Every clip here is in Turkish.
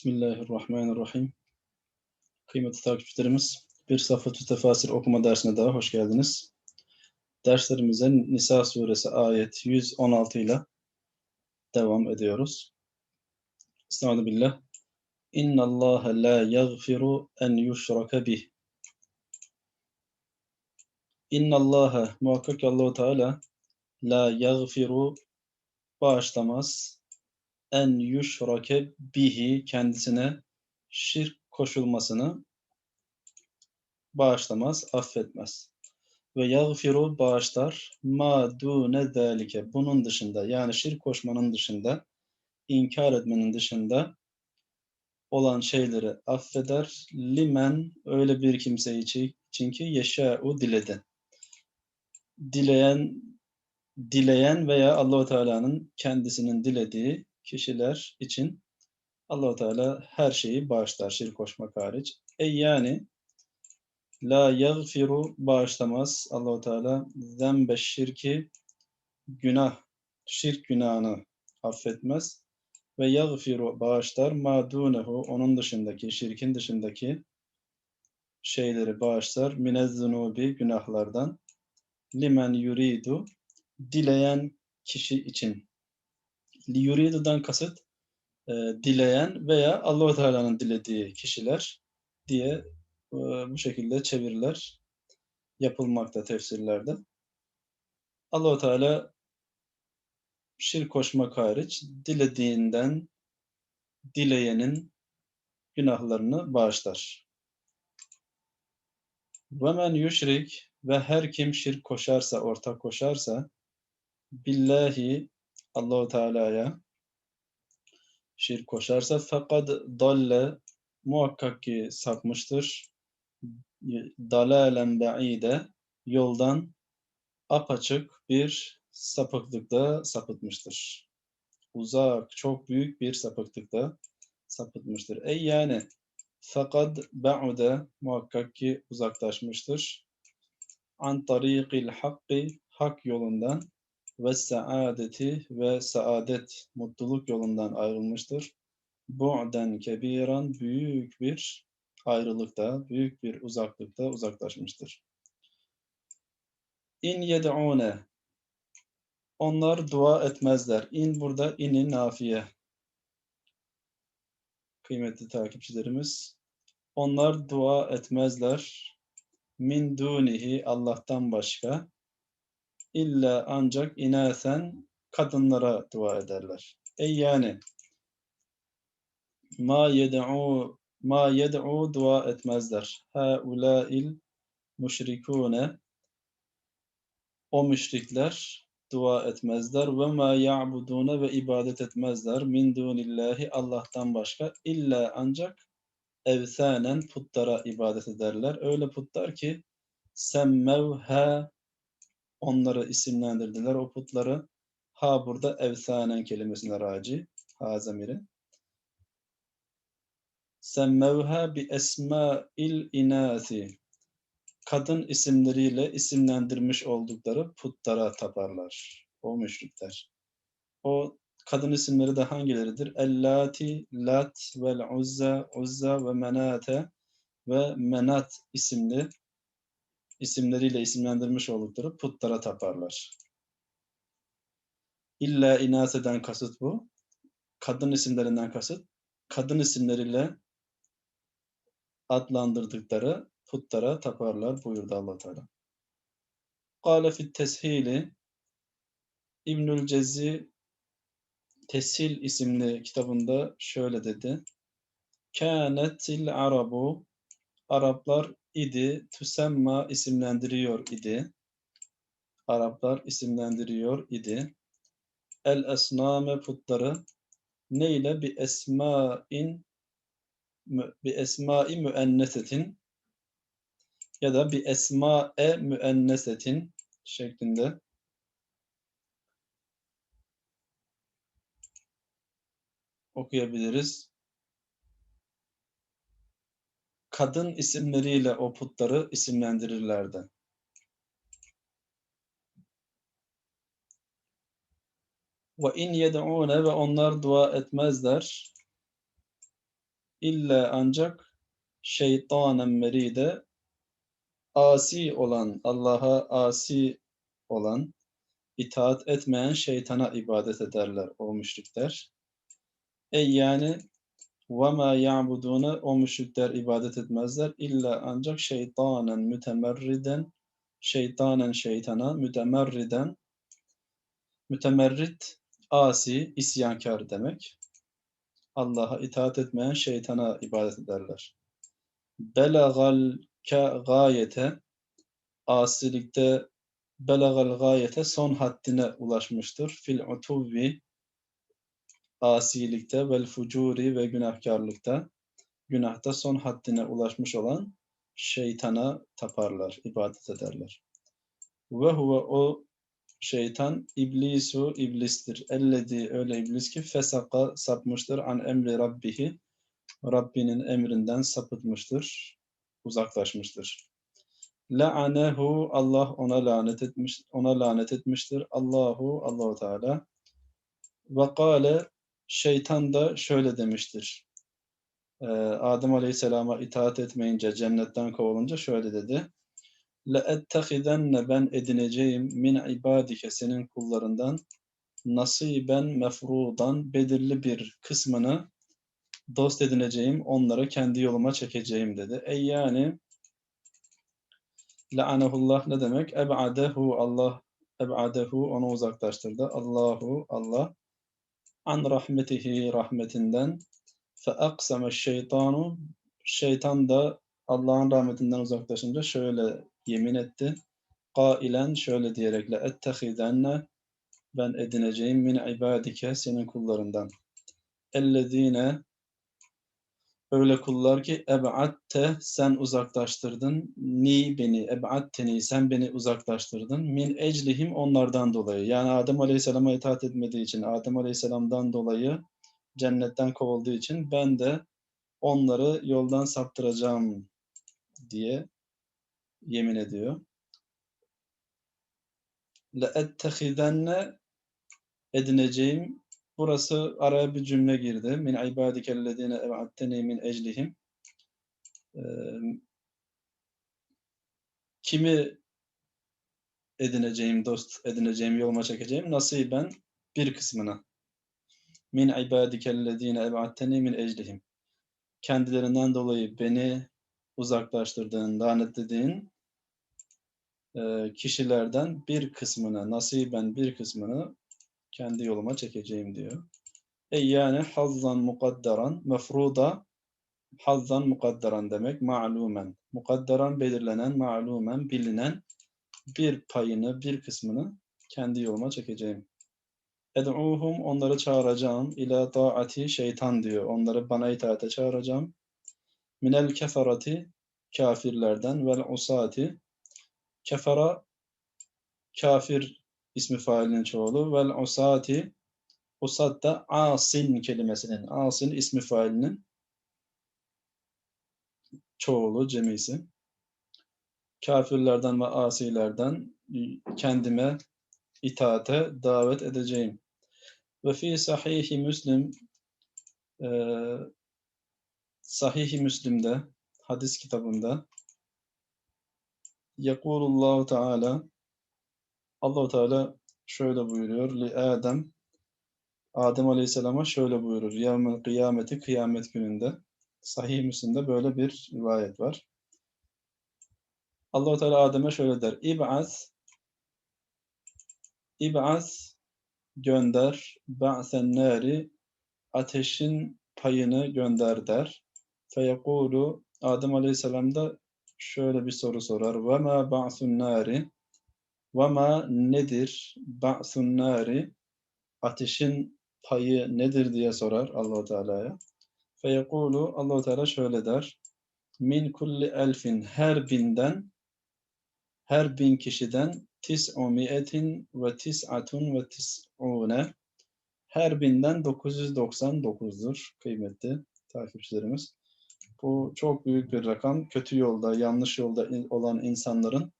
Bismillahirrahmanirrahim. Kıymetli takipçilerimiz, bir Safhatü Tefasir okuma dersine daha hoş geldiniz. Derslerimize Nisa suresi ayet 116 ile devam ediyoruz. Billah. İnna Allah la yaghfiru en yushraka bih. İnna Allah muhakkak Allahu Teala la yaghfiru bağışlamaz en yushrake bihi kendisine şirk koşulmasını bağışlamaz, affetmez. Ve yagfiru bağışlar ma dune zalike bunun dışında yani şirk koşmanın dışında inkar etmenin dışında olan şeyleri affeder. Limen öyle bir kimse için ki yeşâ'u diledi. Dileyen dileyen veya Allahu Teala'nın kendisinin dilediği kişiler için Allahu Teala her şeyi bağışlar şirk koşmak hariç. E yani la yaghfiru bağışlamaz Allahu Teala zembe şirki günah şirk günahını affetmez. Ve yaghfiru bağışlar ma dunehu onun dışındaki şirkin dışındaki şeyleri bağışlar minez zunubi günahlardan. Limen yuridu dileyen kişi için li yuridu'dan kasıt e, dileyen veya Allahu Teala'nın dilediği kişiler diye e, bu şekilde çeviriler yapılmakta tefsirlerde. Allahu Teala şirk koşmak hariç dilediğinden dileyenin günahlarını bağışlar. Ve men yüşrik ve her kim şirk koşarsa, ortak koşarsa billahi Allahu Teala'ya şirk koşarsa fakat dalle muhakkak ki sapmıştır. Dalalen ba'ide yoldan apaçık bir sapıklıkta sapıtmıştır. Uzak, çok büyük bir sapıklıkta sapıtmıştır. Ey yani fakat ba'ude muhakkak ki uzaklaşmıştır. An tariqil hakkı hak yolundan ve saadeti ve saadet mutluluk yolundan ayrılmıştır. Bu'den kebiran büyük bir ayrılıkta, büyük bir uzaklıkta uzaklaşmıştır. İn yed'une onlar dua etmezler. İn burada inin nafiye. Kıymetli takipçilerimiz. Onlar dua etmezler. Min dunihi Allah'tan başka İlla ancak inasen kadınlara dua ederler. Ey yani ma yed'u ma yed'u dua etmezler. Ha ulail müşrikune o müşrikler dua etmezler ve ma ya'budune ve ibadet etmezler min dunillahi Allah'tan başka illa ancak evsanen putlara ibadet ederler. Öyle putlar ki semmevha onları isimlendirdiler o putları. Ha burada evsanen kelimesine raci. Ha zamiri. Semmevha bi esma'il inasi. Kadın isimleriyle isimlendirmiş oldukları putlara taparlar. O müşrikler. O kadın isimleri de hangileridir? Ellati, Lat, Vel Uzza, Uzza ve Menate ve Menat isimli isimleriyle isimlendirmiş oldukları putlara taparlar. İlla inaseden kasıt bu. Kadın isimlerinden kasıt. Kadın isimleriyle adlandırdıkları putlara taparlar buyurdu allah Teala. Kâle fit teshili İbnül Cezzi Teshil isimli kitabında şöyle dedi. Kânetil arabu Araplar idi, tüsemma isimlendiriyor idi. Araplar isimlendiriyor idi. El esname putları ne ile bir esma'in bir esma'i müennesetin ya da bir esma'e müennesetin şeklinde okuyabiliriz. Kadın isimleriyle o putları isimlendirirlerdi. Ve in yed'une ve onlar dua etmezler. İlla ancak şeytanen meride asi olan, Allah'a asi olan, itaat etmeyen şeytana ibadet ederler o müşrikler. Ey yani وَمَا يَعْبُدُونَ O müşrikler ibadet etmezler. illa ancak şeytanen mütemerriden şeytanen şeytana mütemerriden mütemerrit asi, isyankar demek. Allah'a itaat etmeyen şeytana ibadet ederler. Belagal gayete asilikte belagal gayete son haddine ulaşmıştır. Fil utuvvi asilikte vel fucuri ve günahkarlıkta günahta son haddine ulaşmış olan şeytana taparlar, ibadet ederler. Ve huve o şeytan iblisu iblistir. Ellezi öyle iblis ki fesaka sapmıştır an emri rabbihi Rabbinin emrinden sapıtmıştır, uzaklaşmıştır. La'anehu Allah ona lanet etmiş ona lanet etmiştir. Allahu Allahu Teala ve kâle şeytan da şöyle demiştir. Ee, Adem Aleyhisselam'a itaat etmeyince cennetten kovulunca şöyle dedi. لَاَتَّخِذَنَّ ben edineceğim min ibadike senin kullarından nasiben mefrudan belirli bir kısmını dost edineceğim, onları kendi yoluma çekeceğim dedi. Ey yani La'anehullah ne demek? Eb'adehu Allah eb'adehu onu uzaklaştırdı. Allahu Allah an rahmetihi rahmetinden fe aksame şeytanu şeytan da Allah'ın rahmetinden uzaklaşınca şöyle yemin etti. Kailen şöyle diyerek la ettehidenne ben edineceğim min ibadike senin kullarından. Ellezine öyle kullar ki eb'atte sen uzaklaştırdın. Ni beni eb'atteni sen beni uzaklaştırdın. Min eclihim onlardan dolayı. Yani Adem Aleyhisselam'a itaat etmediği için, Adem Aleyhisselam'dan dolayı cennetten kovulduğu için ben de onları yoldan saptıracağım diye yemin ediyor. La ettehidenne edineceğim Burası araya bir cümle girdi. Min ibadikellezine eb'atteni min eclihim. Ee, kimi edineceğim, dost edineceğim, yoluma çekeceğim? Nasiben bir kısmına. Min ibadikellezine eb'atteni min eclihim. Kendilerinden dolayı beni uzaklaştırdığın, lanetlediğin e, kişilerden bir kısmını, nasiben bir kısmını kendi yoluma çekeceğim diyor. E yani hazzan mukaddaran, mefruda hazzan mukaddaran demek ma'lumen. Mukaddaran belirlenen, ma'lumen bilinen bir payını, bir kısmını kendi yoluma çekeceğim. Ed'uhum onları çağıracağım. ila taati şeytan diyor. Onları bana itaate çağıracağım. Minel keferati kafirlerden vel usati kefara kafir ismi failinin çoğulu vel usati usat da asin kelimesinin asin ismi failinin çoğulu cemisi kafirlerden ve asilerden kendime itaate davet edeceğim. Ve fi sahihi Müslim e, sahihi Müslim'de hadis kitabında Yekulullahu Teala Allahu Teala şöyle buyuruyor. Li Adem Adem Aleyhisselam'a şöyle buyurur. Yevmel kıyameti kıyamet gününde. Sahih Müslim'de böyle bir rivayet var. Allahu Teala Adem'e şöyle der. İb'az İb'az gönder ba'sen nari ateşin payını gönder der. Feyekulu Adem Aleyhisselam da şöyle bir soru sorar. Ve ma ba'sun nari Vama nedir? Ba'sun nari ateşin payı nedir diye sorar Allahu Teala'ya. Feyekulu Allahu Teala şöyle der. Min kulli elfin her binden her bin kişiden tis'u mi'etin ve tis'atun ve tis'une her binden 999'dur kıymetli takipçilerimiz. Bu çok büyük bir rakam. Kötü yolda, yanlış yolda olan insanların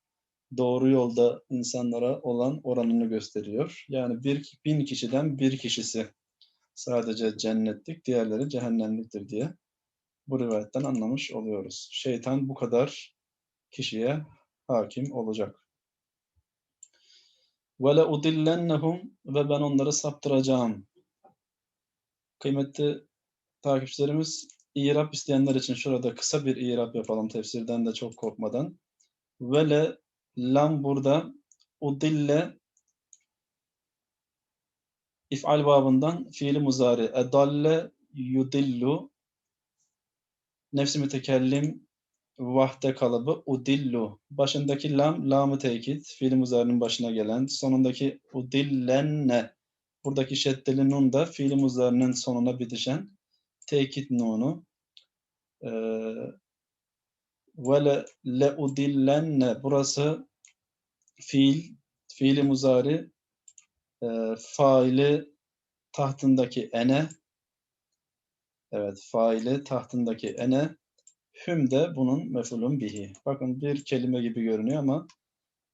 doğru yolda insanlara olan oranını gösteriyor. Yani bir bin kişiden bir kişisi sadece cennetlik, diğerleri cehennemliktir diye bu rivayetten anlamış oluyoruz. Şeytan bu kadar kişiye hakim olacak. Ve udillennehum ve ben onları saptıracağım. Kıymetli takipçilerimiz İrab isteyenler için şurada kısa bir irab yapalım tefsirden de çok korkmadan. Vele lam burada udille if'al babından fiili muzari edalle yudillu nefsi mütekellim vahde kalıbı udillu. Başındaki lam, lamı tekit, fiil muzarinin başına gelen. Sonundaki udillenne, buradaki şeddeli nun da fiil muzarinin sonuna bitişen tekit nunu. Ee, ve le, le udillenne, burası fiil, fiili muzari, e, faili tahtındaki ene, evet faili tahtındaki ene, Hüm de bunun mefulun bihi. Bakın bir kelime gibi görünüyor ama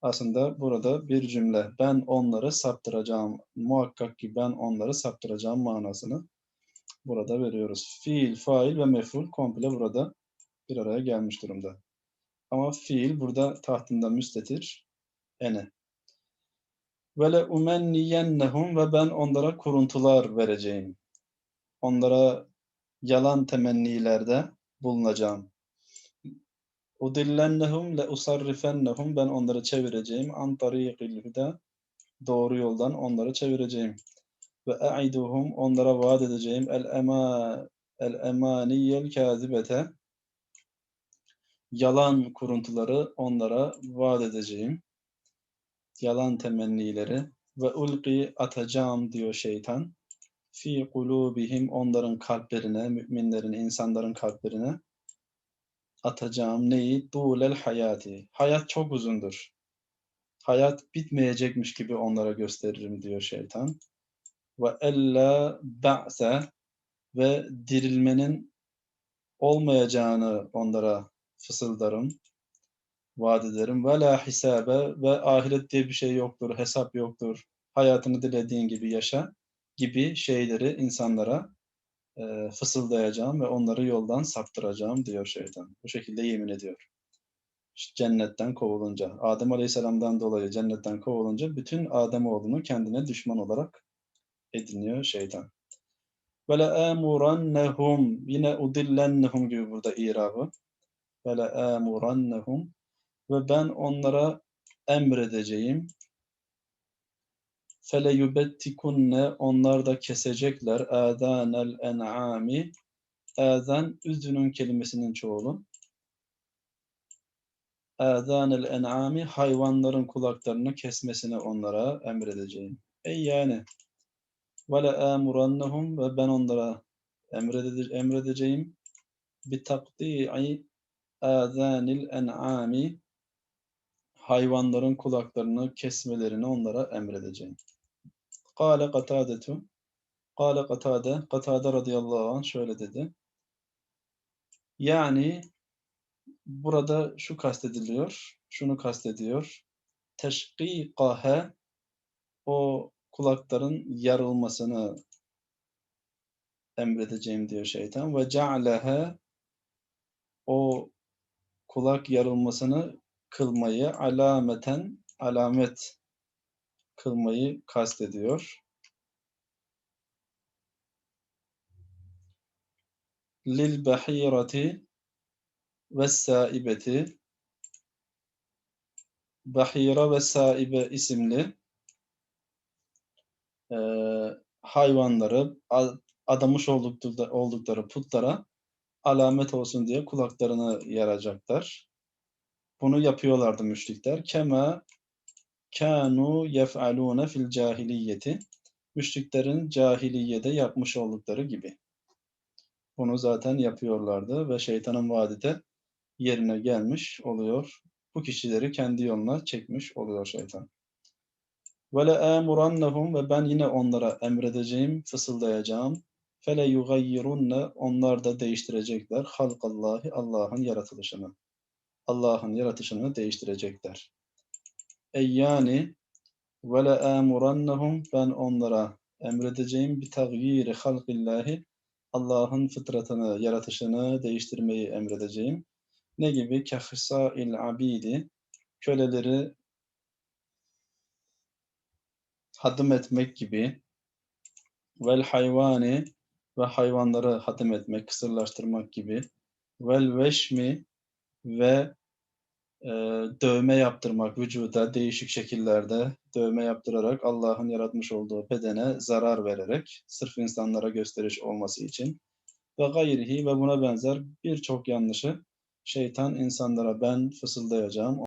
aslında burada bir cümle. Ben onları saptıracağım. Muhakkak ki ben onları saptıracağım manasını burada veriyoruz. Fiil, fail ve meful komple burada bir araya gelmiş durumda. Ama fiil burada tahtında müstetir. Ene. Ve le umenniyennehum ve ben onlara kuruntular vereceğim. Onlara yalan temennilerde bulunacağım. Udillennehum le usarrifennehum ben onları çevireceğim. An tariqil doğru yoldan onları çevireceğim. Ve e'iduhum onlara vaat edeceğim. El ema el emaniyel kazibete yalan kuruntuları onlara vaat edeceğim. Yalan temennileri ve ulqi atacağım diyor şeytan. Fi kulubihim onların kalplerine, müminlerin, insanların kalplerine atacağım neyi? Dulel hayati. Hayat çok uzundur. Hayat bitmeyecekmiş gibi onlara gösteririm diyor şeytan. Ve ella ba'se ve dirilmenin olmayacağını onlara fısıldarım, vaat ederim. Ve la hisabe ve ahiret diye bir şey yoktur, hesap yoktur. Hayatını dilediğin gibi yaşa gibi şeyleri insanlara e, fısıldayacağım ve onları yoldan saptıracağım diyor şeytan. Bu şekilde yemin ediyor. Cennetten kovulunca, Adem Aleyhisselam'dan dolayı cennetten kovulunca bütün Adem oğlunu kendine düşman olarak ediniyor şeytan. Ve le amurannehum yine udillennehum gibi burada irabı. Ve le amurannehum ve ben onlara emredeceğim. feleyubettikunne onlar da kesecekler. âdânel en'âmi âzan üzünün kelimesinin çoğulu. âzânel en'âmi hayvanların kulaklarını kesmesini onlara emredeceğim. Ey yani. ve le âmurannehum ve ben onlara emrede, emredeceğim. bi takdi'i âzânil en'âmi hayvanların kulaklarını kesmelerini onlara emredeceğim. Kale Katadetu Kale Katade Katade radıyallahu anh şöyle dedi. Yani burada şu kastediliyor, şunu kastediyor. Teşkikahe o kulakların yarılmasını emredeceğim diyor şeytan ve cealehe o kulak yarılmasını kılmayı alameten alamet kılmayı kastediyor. Lil bahirati ve saibeti Bahira ve Saibe isimli e, hayvanları adamış oldukları, oldukları putlara alamet olsun diye kulaklarını yaracaklar. Bunu yapıyorlardı müşrikler. Kema kanu yef'alune fil cahiliyeti. Müşriklerin cahiliyede yapmış oldukları gibi. Bunu zaten yapıyorlardı ve şeytanın vaadi yerine gelmiş oluyor. Bu kişileri kendi yoluna çekmiş oluyor şeytan. Ve le amurannahum ve ben yine onlara emredeceğim, fısıldayacağım. Fele yugayyirunne onlar da değiştirecekler halkallahi Allah'ın yaratılışını. Allah'ın yaratışını değiştirecekler. Ey yani ve le amurannahum ben onlara emredeceğim bir tagyiri halkillahi Allah'ın fıtratını, yaratışını değiştirmeyi emredeceğim. Ne gibi? Kehsâil abidi, köleleri hadım etmek gibi vel hayvani ve hayvanları hadım etmek, kısırlaştırmak gibi. Vel veşmi ve e, dövme yaptırmak vücuda değişik şekillerde dövme yaptırarak Allah'ın yaratmış olduğu bedene zarar vererek sırf insanlara gösteriş olması için. Ve gayrihi ve buna benzer birçok yanlışı şeytan insanlara ben fısıldayacağım,